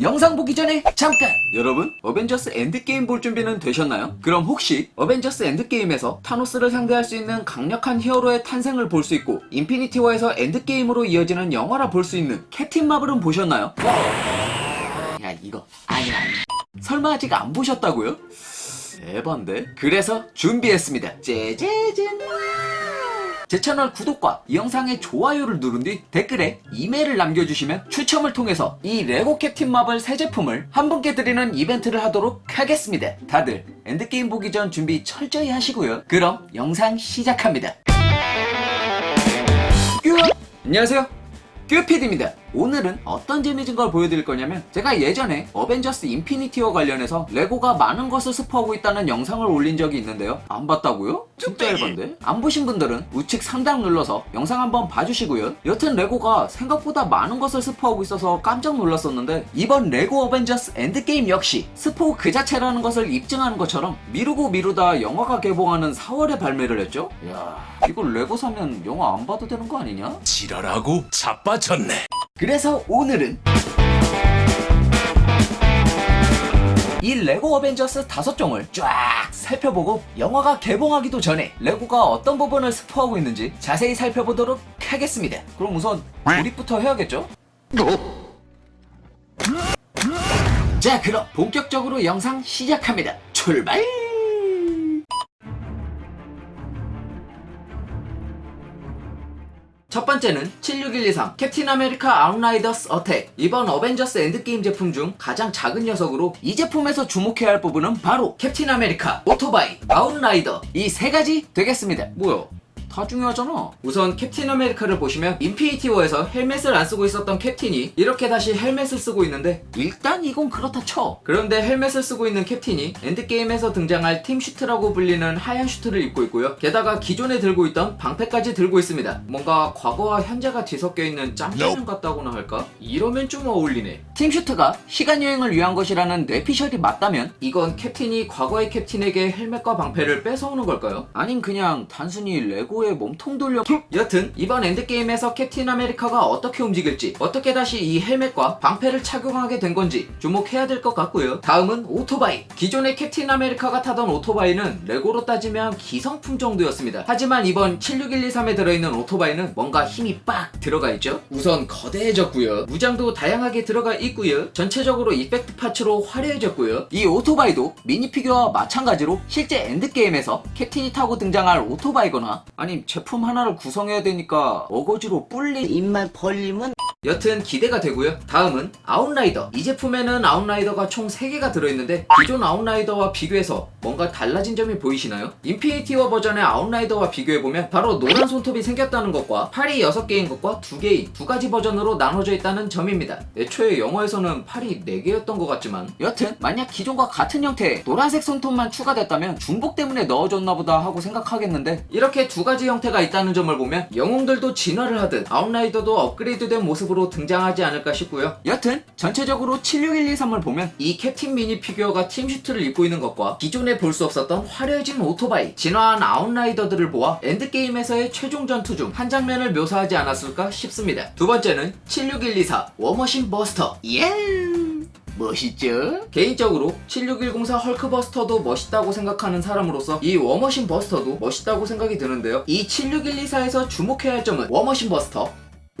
영상 보기 전에 잠깐! 여러분, 어벤져스 엔드게임 볼 준비는 되셨나요? 그럼 혹시 어벤져스 엔드게임에서 타노스를 상대할 수 있는 강력한 히어로의 탄생을 볼 수 있고 인피니티 워에서 엔드게임으로 이어지는 영화라 볼 수 있는 캡틴 마블은 보셨나요? 야 이거 아니야. 설마 아직 안 보셨다고요? 에반데? 그래서 준비했습니다. 짜자잔. 제 채널 구독과 이 영상의 좋아요를 누른 뒤 댓글에 이메일을 남겨주시면 추첨을 통해서 이 레고 캡틴 마블 새 제품을 한 분께 드리는 이벤트를 하도록 하겠습니다. 다들 엔드게임 보기 전 준비 철저히 하시고요. 그럼 영상 시작합니다. 큐! 안녕하세요. 큐피드입니다. 오늘은 어떤 재미진 걸 보여드릴 거냐면 제가 예전에 어벤져스 인피니티와 관련해서 레고가 많은 것을 스포하고 있다는 영상을 올린 적이 있는데요. 안 봤다고요? 진짜 앨반데? 안 보신 분들은 우측 상단 눌러서 영상 한번 봐주시고요. 여튼 레고가 생각보다 많은 것을 스포하고 있어서 깜짝 놀랐었는데 이번 레고 어벤져스 엔드게임 역시 스포 그 자체라는 것을 입증하는 것처럼 미루고 미루다 영화가 개봉하는 4월에 발매를 했죠? 이야 이거 레고 사면 영화 안 봐도 되는 거 아니냐? 지랄하고 자빠졌네. 그래서 오늘은 이 레고 어벤져스 다섯 종을 쫙 살펴보고 영화가 개봉하기도 전에 레고가 어떤 부분을 스포하고 있는지 자세히 살펴보도록 하겠습니다. 그럼 우선 조립부터 해야겠죠? 자 그럼 본격적으로 영상 시작합니다. 출발! 첫 번째는 76123 캡틴 아메리카 아웃라이더스 어택. 이번 어벤져스 엔드게임 제품 중 가장 작은 녀석으로 이 제품에서 주목해야 할 부분은 바로 캡틴 아메리카 오토바이 아웃라이더. 이 세 가지 되겠습니다. 뭐야 다 중요하잖아. 우선 캡틴 아메리카를 보시면 인피니티 워에서 헬멧을 안 쓰고 있었던 캡틴이 이렇게 다시 헬멧을 쓰고 있는데 일단 이건 그렇다 쳐. 그런데 헬멧을 쓰고 있는 캡틴이 엔드게임에서 등장할 팀 슈트라고 불리는 하얀 슈트를 입고 있고요. 게다가 기존에 들고 있던 방패까지 들고 있습니다. 뭔가 과거와 현재가 뒤섞여 있는 짬짜장 같다고나 할까? 이러면 좀 어울리네. 팀 슈트가 시간 여행을 위한 것이라는 뇌피셜이 맞다면 이건 캡틴이 과거의 캡틴에게 헬멧과 방패를 뺏어오는 걸까요? 아님 그냥 단순히 레고 의 몸통 돌려. 여튼 이번 엔드게임에서 캡틴 아메리카가 어떻게 움직일지 어떻게 다시 이 헬멧과 방패를 착용하게 된 건지 주목해야 될 것 같고요. 다음은 오토바이. 기존의 캡틴 아메리카가 타던 오토바이는 레고로 따지면 기성품 정도였습니다. 하지만 이번 76123에 들어있는 오토바이는 뭔가 힘이 빡 들어가 있죠. 우선 거대해졌고요. 무장도 다양하게 들어가 있고요. 전체적으로 이펙트 파츠로 화려해졌고요. 이 오토바이도 미니피규어와 마찬가지로 실제 엔드게임에서 캡틴이 타고 등장할 오토바이거나 아니 제품 하나를 구성해야 되니까 어거지로 뿔리 입만 벌리면 여튼 기대가 되고요. 다음은 아웃라이더. 이 제품에는 아웃라이더가 총 3개가 들어있는데 기존 아웃라이더와 비교해서 뭔가 달라진 점이 보이시나요? 인피니티 워 버전의 아웃라이더와 비교해보면 바로 노란 손톱이 생겼다는 것과 팔이 6개인 것과 2개인 두 가지 버전으로 나눠져 있다는 점입니다. 애초에 영어에서는 팔이 4개였던 것 같지만 여튼 만약 기존과 같은 형태의 노란색 손톱만 추가됐다면 중복 때문에 넣어줬나 보다 하고 생각하겠는데 이렇게 두 가지 형태가 있다는 점을 보면 영웅들도 진화를 하듯 아웃라이더도 업그레이드된 모습으로 등장하지 않을까 싶고요. 여튼 전체적으로 76123을 보면 이 캡틴 미니 피규어가 팀 슈트를 입고 있는 것과 기존에 볼 수 없었던 화려해진 오토바이, 진화한 아웃라이더들을 보아 엔드게임에서의 최종 전투 중 한 장면을 묘사하지 않았을까 싶습니다. 두 번째는 76124 워머신 버스터. 예! 멋있죠? 개인적으로 76104 헐크버스터도 멋있다고 생각하는 사람으로서 이 워머신 버스터도 멋있다고 생각이 드는데요. 이 76124에서 주목해야 할 점은 워머신 버스터,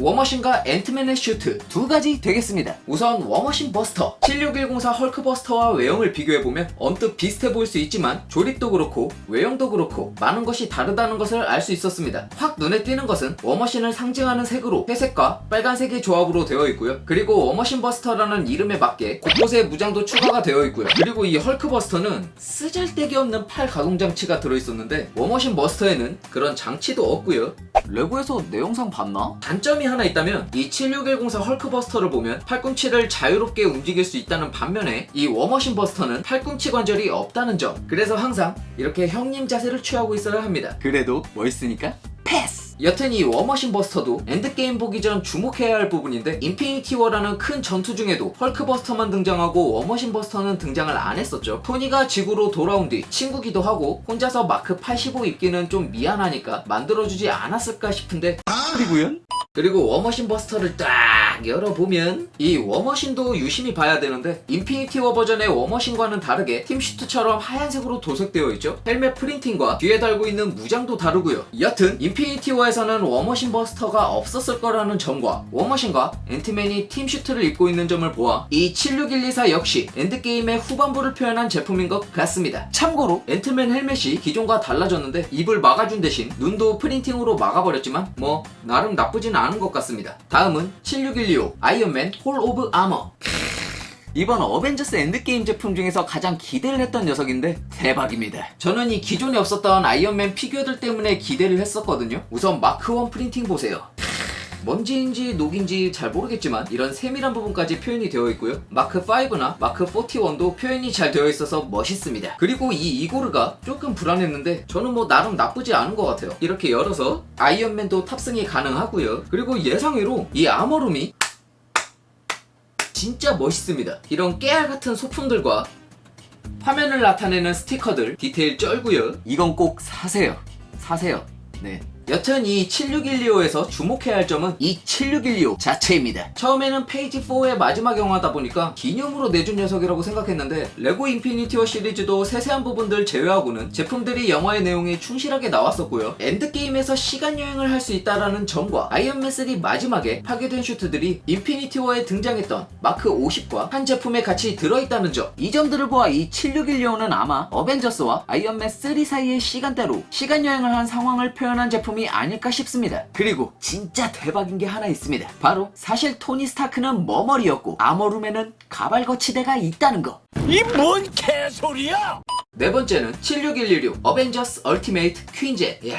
워머신과 앤트맨의 슈트 두 가지 되겠습니다. 우선 워머신 버스터 76104 헐크 버스터와 외형을 비교해보면 언뜻 비슷해 보일 수 있지만 조립도 그렇고 외형도 그렇고 많은 것이 다르다는 것을 알 수 있었습니다. 확 눈에 띄는 것은 워머신을 상징하는 색으로 회색과 빨간색의 조합으로 되어 있고요. 그리고 워머신 버스터라는 이름에 맞게 곳곳에 무장도 추가가 되어 있고요. 그리고 이 헐크 버스터는 쓰잘데기 없는 팔 가동 장치가 들어있었는데 워머신 버스터에는 그런 장치도 없고요. 레고에서 내 영상 봤나? 단점이 하나 있다면 이 76104 헐크버스터를 보면 팔꿈치를 자유롭게 움직일 수 있다는 반면에 이 워머신 버스터는 팔꿈치 관절이 없다는 점. 그래서 항상 이렇게 형님 자세를 취하고 있어야 합니다. 그래도 멋있으니까? 패스! 여튼 이 워머신 버스터도 엔드게임 보기 전 주목해야 할 부분인데 인피니티 워라는 큰 전투 중에도 헐크버스터만 등장하고 워머신 버스터는 등장을 안 했었죠. 토니가 지구로 돌아온 뒤 친구기도 하고 혼자서 마크 85 입기는 좀 미안하니까 만들어주지 않았을까 싶은데 그리고요 그리고 워머신 버스터를 딱 열어보면 이 워머신도 유심히 봐야 되는데 인피니티 워 버전의 워머신과는 다르게 팀슈트처럼 하얀색으로 도색되어 있죠. 헬멧 프린팅과 뒤에 달고 있는 무장도 다르고요. 여튼 인피니티 워에서는 워머신 버스터가 없었을 거라는 점과 워머신과 앤트맨이 팀슈트를 입고 있는 점을 보아 이 76124 역시 엔드게임의 후반부를 표현한 제품인 것 같습니다. 참고로 앤트맨 헬멧이 기존과 달라졌는데 입을 막아준 대신 눈도 프린팅으로 막아버렸지만 뭐 나름 나쁘진 않은 것 같습니다. 다음은 76125 아이언맨 홀 오브 아머 이번 어벤져스 엔드게임 제품 중에서 가장 기대를 했던 녀석인데 대박입니다. 저는 이 기존에 없었던 아이언맨 피규어들 때문에 기대를 했었거든요. 우선 마크1 프린팅 보세요. 먼지인지 녹인지 잘 모르겠지만 이런 세밀한 부분까지 표현이 되어 있고요. 마크 5나 마크 41도 표현이 잘 되어 있어서 멋있습니다. 그리고 이 이고르가 조금 불안했는데 저는 뭐 나름 나쁘지 않은 것 같아요. 이렇게 열어서 아이언맨도 탑승이 가능하고요. 그리고 예상외로 이 아머룸이 진짜 멋있습니다. 이런 깨알 같은 소품들과 화면을 나타내는 스티커들 디테일 쩔고요. 이건 꼭 사세요. 사세요. 네. 여튼 이 76125에서 주목해야 할 점은 이 7612 자체입니다. 처음에는 페이지 4의 마지막 영화다 보니까 기념으로 내준 녀석이라고 생각했는데 레고 인피니티워 시리즈도 세세한 부분들 제외하고는 제품들이 영화의 내용에 충실하게 나왔었고요. 엔드게임에서 시간 여행을 할 수 있다라는 점과 아이언맨 3 마지막에 파괴된 슈트들이 인피니티워에 등장했던 마크 50과 한 제품에 같이 들어있다는 점. 이 점들을 보아 이 7612는 아마 어벤져스와 아이언맨 3 사이의 시간대로 시간 여행을 한 상황을 표현한 제품이 아닐까 싶습니다. 그리고 진짜 대박인 게 하나 있습니다. 바로 사실 토니 스타크는 머머리였고 아머룸에는 가발 거치대가 있다는 거. 이 뭔 개소리야? 네 번째는 76116 어벤져스 얼티메이트 퀸젯. 이야.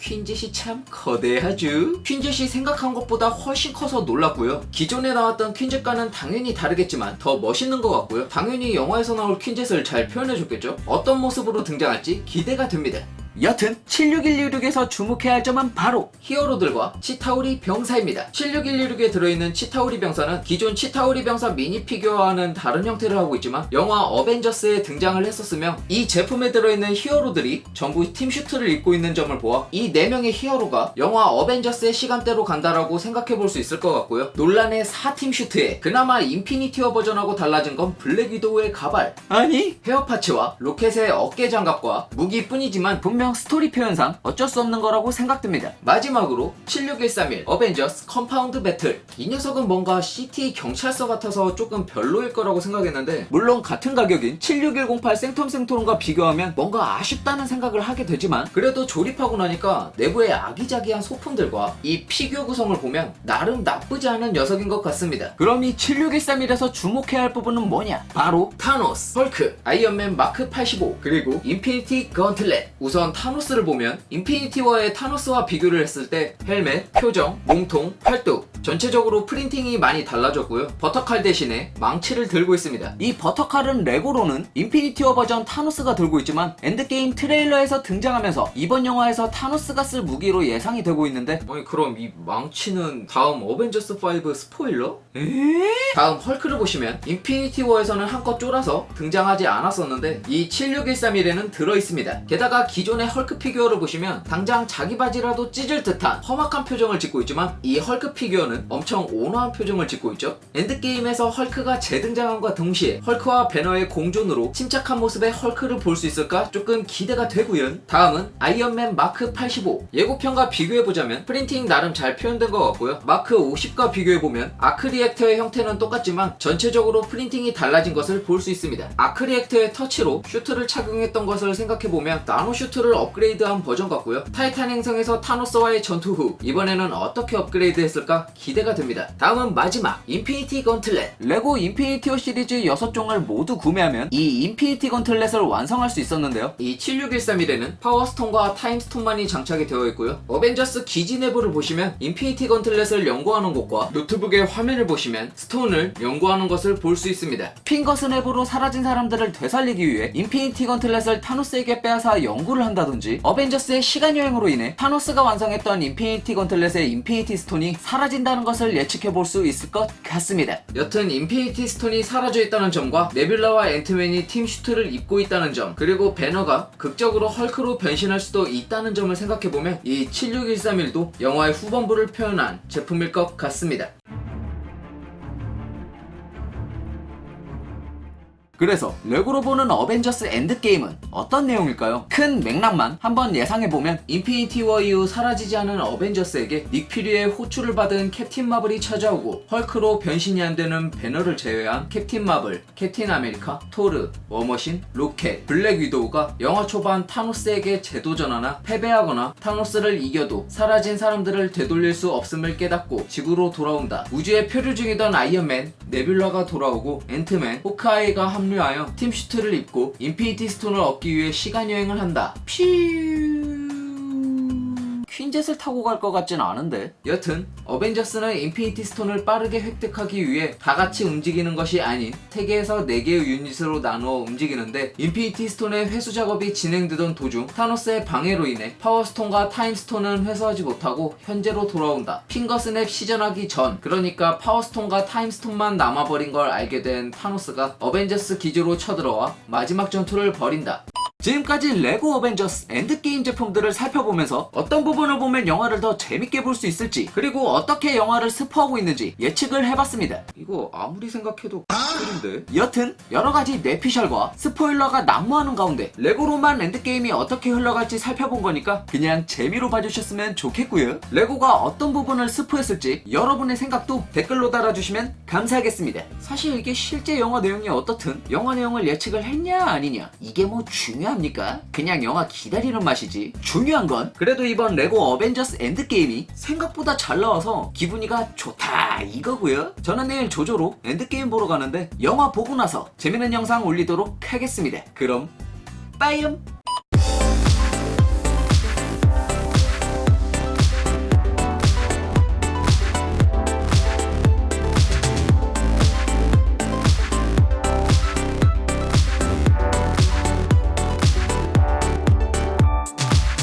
퀸젯이 참 거대하죠. 퀸젯이 생각한 것보다 훨씬 커서 놀랐고요. 기존에 나왔던 퀸젯과는 당연히 다르겠지만 더 멋있는 것 같고요. 당연히 영화에서 나올 퀸젯을 잘 표현해줬겠죠. 어떤 모습으로 등장할지 기대가 됩니다. 여튼 76116에서 주목해야 할 점은 바로 히어로들과 치타우리 병사입니다. 76116에 들어있는 치타우리 병사는 기존 치타우리 병사 미니 피규어와는 다른 형태를 하고 있지만 영화 어벤져스에 등장을 했었으며 이 제품에 들어있는 히어로들이 전부 팀슈트를 입고 있는 점을 보아 이 4명의 히어로가 영화 어벤져스의 시간대로 간다라고 생각해 볼 수 있을 것 같고요. 논란의 4팀 슈트에 그나마 인피니티어 버전하고 달라진 건 블랙 위도우의 가발 아니 헤어 파츠와 로켓의 어깨 장갑과 무기뿐이지만 분명 스토리 표현상 어쩔 수 없는 거라고 생각됩니다. 마지막으로 76131 어벤져스 컴파운드 배틀 이 녀석은 뭔가 CT 경찰서 같아서 조금 별로일 거라고 생각했는데 물론 같은 가격인 76108 생텀 생토론과 비교하면 뭔가 아쉽다는 생각을 하게 되지만 그래도 조립하고 나니까 내부의 아기자기한 소품들과 이 피규어 구성을 보면 나름 나쁘지 않은 녀석인 것 같습니다. 그럼 이 7613이라서 주목해야 할 부분은 뭐냐? 바로 타노스, 헐크, 아이언맨 마크 85 그리고 인피니티 건틀렛 우선 타노스를 보면 인피니티 워의 타노스와 비교를 했을 때 헬멧, 표정, 몸통, 팔뚝 전체적으로 프린팅이 많이 달라졌고요. 버터칼 대신에 망치를 들고 있습니다. 이 버터칼은 레고로는 인피니티 워 버전 타노스가 들고 있지만 엔드게임 트레일러에서 등장하면서 이번 영화에서 타노스가 쓸 무기로 예상이 되고 있는데 아니 그럼 이 망치는 다음 어벤져스 5 스포일러? 다음 헐크를 보시면 인피니티 워에서는 한껏 쫄아서 등장하지 않았었는데 이 76131에는 들어 있습니다. 게다가 기존 의 헐크 피규어를 보시면 당장 자기 바지라도 찢을 듯한 험악한 표정을 짓고 있지만 이 헐크 피규어는 엄청 온화한 표정을 짓고 있죠. 엔드게임에서 헐크가 재등장함과 동시에 헐크와 배너의 공존으로 침착한 모습의 헐크를 볼 수 있을까 조금 기대가 되고요. 다음은 아이언맨 마크 85 예고편과 비교해보자면 프린팅 나름 잘 표현된 것 같고요. 마크 50과 비교해보면 아크리액터의 형태는 똑같지만 전체적으로 프린팅이 달라진 것을 볼 수 있습니다. 아크리액터의 터치로 슈트를 착용했던 것을 생각해보면 나노 슈트를 업그레이드한 버전 같고요. 타이탄 행성에서 타노스와의 전투 후 이번에는 어떻게 업그레이드 했을까 기대가 됩니다. 다음은 마지막 인피니티 건틀렛 레고 인피니티오 시리즈 6종을 모두 구매하면 이 인피니티 건틀렛을 완성할 수 있었는데요. 이 76131에는 파워스톤과 타임스톤만이 장착이 되어 있고요. 어벤져스 기지 내부를 보시면 인피니티 건틀렛을 연구하는 곳과 노트북의 화면을 보시면 스톤을 연구하는 것을 볼 수 있습니다. 핑거스 내부로 사라진 사람들을 되살리기 위해 인피니티 건틀렛을 타노스에게 빼앗아 연구를 한다 한다든지 어벤져스의 시간여행으로 인해 타노스가 완성했던 인피니티 건틀렛의 인피니티 스톤이 사라진다는 것을 예측해 볼 수 있을 것 같습니다. 여튼 인피니티 스톤이 사라져 있다는 점과 네뷸라와 앤트맨이 팀 슈트를 입고 있다는 점 그리고 배너가 극적으로 헐크로 변신할 수도 있다는 점을 생각해 보면 이 76131도 영화의 후반부를 표현한 제품일 것 같습니다. 그래서 레고로 보는 어벤져스 엔드게임은 어떤 내용일까요? 큰 맥락만 한번 예상해보면 인피니티 워 이후 사라지지 않은 어벤져스에게 닉 퓨리의 호출을 받은 캡틴 마블이 찾아오고 헐크로 변신이 안 되는 배너를 제외한 캡틴 마블, 캡틴 아메리카, 토르, 워머신, 로켓, 블랙 위도우가 영화 초반 타노스에게 재도전하나 패배하거나 타노스를 이겨도 사라진 사람들을 되돌릴 수 없음을 깨닫고 지구로 돌아온다. 우주에 표류 중이던 아이언맨, 네뷸라가 돌아오고 앤트맨, 호크아이가 합류 하여 팀 슈트를 입고 인피니티 스톤을 얻기 위해 시간 여행을 한다. 퓨. 퀸젯을 타고 갈 것 같진 않은데. 여튼 어벤져스는 인피니티 스톤을 빠르게 획득하기 위해 다 같이 움직이는 것이 아닌 3개에서 4개의 유닛으로 나누어 움직이는데 인피니티 스톤의 회수 작업이 진행되던 도중 타노스의 방해로 인해 파워스톤과 타임스톤은 회수하지 못하고 현재로 돌아온다. 핑거스냅 시전하기 전 그러니까 파워스톤과 타임스톤만 남아버린 걸 알게 된 타노스가 어벤져스 기지로 쳐들어와 마지막 전투를 벌인다. 지금까지 레고 어벤져스 엔드게임 제품들을 살펴보면서 어떤 부분을 보면 영화를 더 재밌게 볼 수 있을지 그리고 어떻게 영화를 스포하고 있는지 예측을 해봤습니다. 이거 아무리 생각해도 꿀인데? 여튼 여러가지 뇌피셜과 스포일러가 난무하는 가운데 레고로만 엔드게임이 어떻게 흘러갈지 살펴본 거니까 그냥 재미로 봐주셨으면 좋겠고요. 레고가 어떤 부분을 스포했을지 여러분의 생각도 댓글로 달아주시면 감사하겠습니다. 사실 이게 실제 영화 내용이 어떻든 영화 내용을 예측을 했냐 아니냐 이게 뭐 중요합니까? 그냥 영화 기다리는 맛이지. 중요한 건 그래도 이번 레고 어벤져스 엔드게임이 생각보다 잘 나와서 기분이가 좋다 이거고요. 저는 내일 조조로 엔드게임 보러 가는데 영화 보고 나서 재밌는 영상 올리도록 하겠습니다. 그럼 빠이염